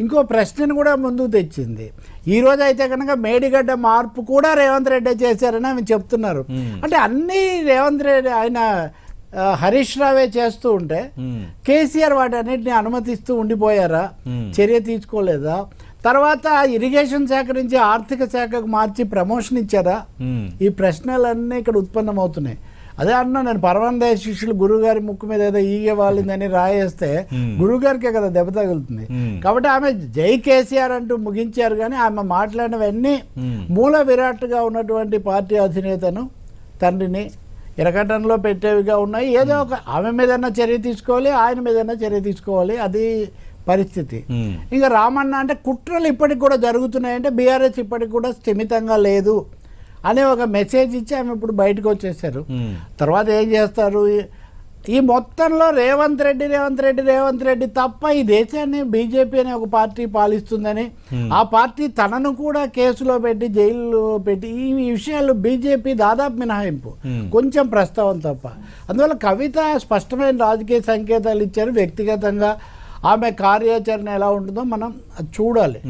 ఇంకో ప్రశ్నను కూడా ముందుకు తెచ్చింది. ఈ రోజు అయితే కనుక మేడిగడ్డ మార్పు కూడా రేవంత్ రెడ్డి చేశారని ఆమె చెప్తున్నారు. అంటే అన్ని రేవంత్ రెడ్డి ఆయన హరీష్ రావే చేస్తూ ఉంటే. కేసీఆర్ వాటన్నిటిని అనుమతిస్తూ ఉండిపోయారా. చర్య తీసుకోలేదా? తర్వాత ఇరిగేషన్ శాఖ నుంచి ఆర్థిక శాఖకు మార్చి ప్రమోషన్ ఇచ్చారా. ఈ ప్రశ్నలన్నీ ఇక్కడ ఉత్పన్నమవుతున్నాయి. అదే అన్నా నేను పరమానంద శిష్యులు గురువు గారి ముక్కు మీద ఏదో ఈగే వాలిందని రాయేస్తే Hmm. గురువు గారికే కదా దెబ్బ తగులుతుంది. కాబట్టి ఆమె జై కేసీఆర్ అంటూ ముగించారు కానీ ఆమె మాట్లాడినవన్నీ. మూల విరాట్గా ఉన్నటువంటి పార్టీ అధినేతను తండ్రిని ఇరకటంలో పెట్టేవిగా ఉన్నాయి ఏదో ఒక ఆమె మీదన్నా చర్య తీసుకోవాలి ఆయన మీదన్నా చర్య తీసుకోవాలి అది పరిస్థితి. ఇంకా రామన్న అంటే కుట్రలు ఇప్పటికి కూడా జరుగుతున్నాయంటే బీఆర్ఎస్ ఇప్పటికి కూడా స్థిమితంగా లేదు అనే ఒక మెసేజ్ ఇచ్చి ఆమె ఇప్పుడు బయటకు వచ్చేసారు. మ్మ్. తర్వాత ఏం చేస్తారు? ఈ- మొత్తంలో రేవంత్ రెడ్డి రేవంత్ రెడ్డి రేవంత్ రెడ్డి తప్ప ఈ దేశాన్ని బీజేపీ అనే ఒక పార్టీ పాలిస్తుందని Hmm. ఆ పార్టీ తనను కూడా కేసులో పెట్టి జైల్లో పెట్టి ఈ విషయాలు బీజేపీ దాదాపు మినహాయింపు. Hmm. కొంచెం ప్రస్తావన తప్ప. అందువల్ల కవిత స్పష్టమైన రాజకీయ సంకేతాలు ఇచ్చారు. వ్యక్తిగతంగా ఆమె కార్యాచరణ ఎలా ఉంటుందో మనం చూడాలి.